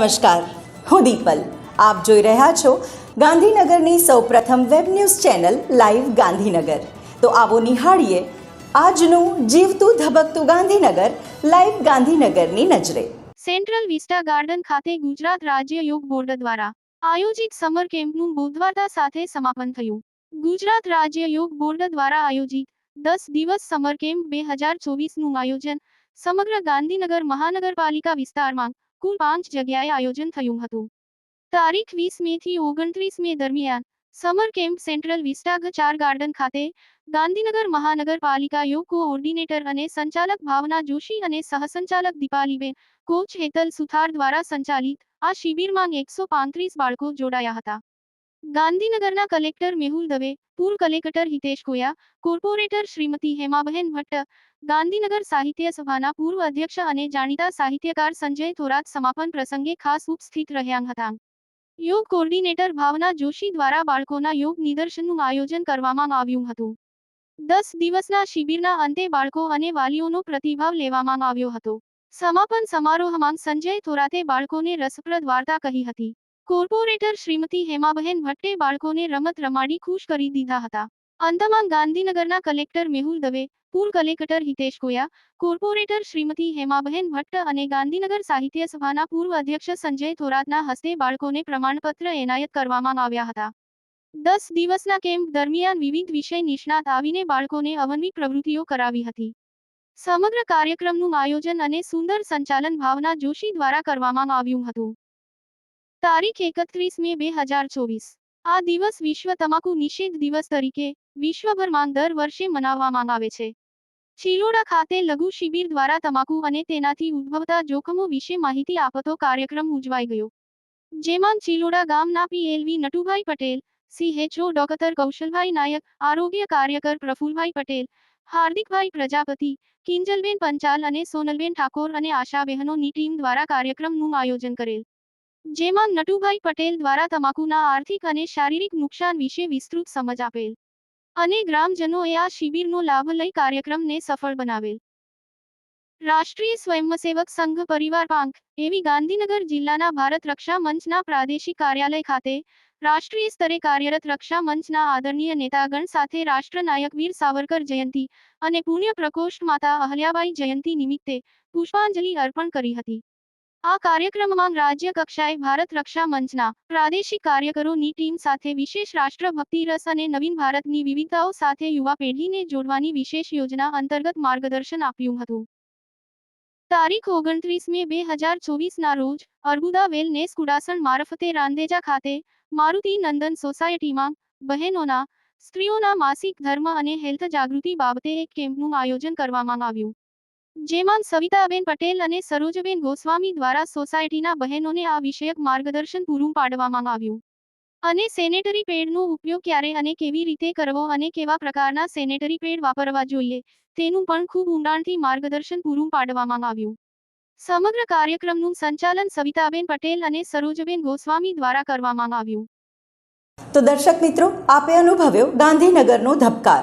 નમસ્કાર, હું દીપલ. આપ જોઈ રહ્યા છો ગાંધીનગરની સૌપ્રથમ web news channel live Gandhinagar. તો આવો નિહાળીએ આજનું જીવતું ધબકતું ગાંધીનગર, લાઈવ ગાંધીનગરની નજરે. સેન્ટ્રલ વિસ્ટા ગાર્ડન ખાતે ગુજરાત રાજ્ય યોગ બોર્ડ દ્વારા આયોજિત સમર કેમ્પનું બુધવારતા સાથે સમાપન થયું. ગુજરાત રાજ્ય યોગ બોર્ડ દ્વારા આયોજિત દસ દિવસ સમર કેમ્પ બે હજાર ચોવીસનું આયોજન સમગ્ર ગાંધીનગર મહાનગરપાલિકા વિસ્તારમાં કુલ પાંચ જગ્યાએ આયોજન થયું હતું. તારીખ વીસ મે થી ઓગણત્રીસ મે દરમિયાન સમર કેમ્પ સેન્ટ્રલ વિસ્ટાગ ચાર ગાર્ડન ખાતે ગાંધીનગર મહાનગરપાલિકા યોગ કોઓર્ડિનેટર અને સંચાલક ભાવના જોશી અને સહસંચાલક દીપાલીબેન કોચ હેતલ સુથાર દ્વારા સંચાલિત આ શિબિરમાં એકસો પાંત્રીસ બાળકો જોડાયા હતા. ગાંધીનગરના કલેક્ટર મેહુલ દવે પૂર્વ કલેક્ટર હિતેશ કોયા કોર્પોરેટર શ્રીમતી હેમાબહેન ભટ્ટ, ગાંધીનગર સાહિત્ય સભાના પૂર્વ અધ્યક્ષ અને જાણીતા સાહિત્યકાર સંજય થોરાત સમાપન પ્રસંગે ખાસ ઉપસ્થિત રહ્યા હતા. યોગ કોર્ડિનેટર ભાવના જોશી દ્વારા બાળકોના યોગ નિદર્શનનું આયોજન કરવામાં આવ્યું હતું. દસ દિવસના શિબિરના અંતે બાળકો અને વાલીઓનો પ્રતિભાવ લેવામાં આવ્યો હતો. સમાપન સમારોહમાં સંજય થોરાતે બાળકોને રસપ્રદ વાર્તા કહી હતી. કોર્પોરેટર શ્રીમતી હેમાબહેન ભટ્ટે બાળકોને રમત રમાડી ખુશ કરી દીધા હતા. અંતમાં ગાંધીનગરના કલેક્ટર મેહુલ દવે પૂર્વ કલેક્ટર હિતેશ કોયા કોર્પોરેટર શ્રીમતી હેમાબહેન ભટ્ટ અને ગાંધીનગર સાહિત્ય સભાના પૂર્વ અધ્યક્ષ સંજય થોરાતના હસ્તે બાળકોને પ્રમાણપત્ર એનાયત કરવામાં આવ્યા હતા. દસ દિવસના કેમ્પ દરમિયાન વિવિધ વિષય નિષ્ણાત આવીને બાળકોને અવનવી પ્રવૃત્તિઓ કરાવી હતી. સમગ્ર કાર્યક્રમનું આયોજન અને સુંદર સંચાલન ભાવના જોશી દ્વારા કરવામાં આવ્યું હતું. તારીખ એકત્રીસ મે બે હજાર ચોવીસ. આ દિવસ વિશ્વ તમાકુ નિષેધ દિવસ તરીકે વિશ્વભરમાં દર વર્ષે મનાવવામાં આવે છે. ચિલોડા ખાતે લઘુ શિબિર દ્વારા તમાકુ અને તેનાથી ઉદ્ભવતા જોખમો વિશે માહિતી આપતો કાર્યક્રમ ઉજવાઈ ગયો. જેમાં ચિલોડા ગામના PLV Natubhai Patel CHO doctor Kaushalbhai Nayak, આરોગ્ય કાર્યકર પ્રફુલભાઈ પટેલ, હાર્દિકભાઈ પ્રજાપતિ, કિંજલબેન પંચાલ અને સોનલબેન ઠાકોર અને આશાબહેનોની ટીમ દ્વારા કાર્યક્રમનું આયોજન કરેલ. જેમાં નટુભાઈ પટેલ દ્વારા તમાકુના આર્થિક અને શારીરિક નુકસાન વિશે વિસ્તૃત સમજ આપેલ અને ગ્રામજનોએ આ શિબિરનો લાભ લઈ કાર્યક્રમને સફળ બનાવેલ. રાષ્ટ્રીય સ્વયંસેવક સંઘ પરિવાર પાંખ એવી ગાંધીનગર જિલ્લાના ભારત રક્ષા મંચના પ્રાદેશિક કાર્યાલય ખાતે રાષ્ટ્રીય સ્તરે કાર્યરત રક્ષા મંચના આદરણીય નેતાગણ સાથે રાષ્ટ્રનાયક વીર સાવરકર જયંતિ અને પુણ્ય પ્રકોષ્ઠ માતા અહલ્યાબાઈ જયંતિ નિમિત્તે પુષ્પાંજલિ અર્પણ કરી હતી. આ કાર્યક્રમમાં રાજ્ય કક્ષાએ ભારત રક્ષા મંચના પ્રાદેશિક કાર્યકરોની ટીમ સાથે વિશેષ રાષ્ટ્રભક્તિ રસ અને નવીન ભારતની વિવિધતાઓ સાથે યુવા પેઢીને જોડવાની વિશેષ યોજના અંતર્ગત માર્ગદર્શન આપ્યું હતું. તારીખ ઓગણત્રીસ મે બે હજાર ચોવીસના રોજ અર્બુદા વેલનેસ કુડાસણ મારફતે રાંદેજા ખાતે મારુતિ નંદન સોસાયટીમાં બહેનોના, સ્ત્રીઓના માસિક ધર્મ અને હેલ્થ જાગૃતિ બાબતે એક કેમ્પનું આયોજન કરવામાં આવ્યું. જેમાં સવિતાબેન પટેલ અને સરોજબેન ગોસ્વામી દ્વારા સોસાયટીના બહેનોને આ વિષયક માર્ગદર્શન પૂરું પાડવામાં આવ્યું. અને સેનેટરી પેડનો ઉપયોગ ક્યારે અને કેવી રીતે કરવો અને કેવા પ્રકારના સેનેટરી પેડ વાપરવા જોઈએ, તેનું પણ ખૂબ ઊંડાણથી માર્ગદર્શન પૂરું પાડવામાં આવ્યું. સમગ્ર કાર્યક્રમનું સંચાલન સવિતાબેન પટેલ અને સરોજબેન ગોસ્વામી દ્વારા કરવામાં આવ્યું. તો દર્શક મિત્રો, આપે અનુભવ્યો ગાંધીનગરનો ધબકાર.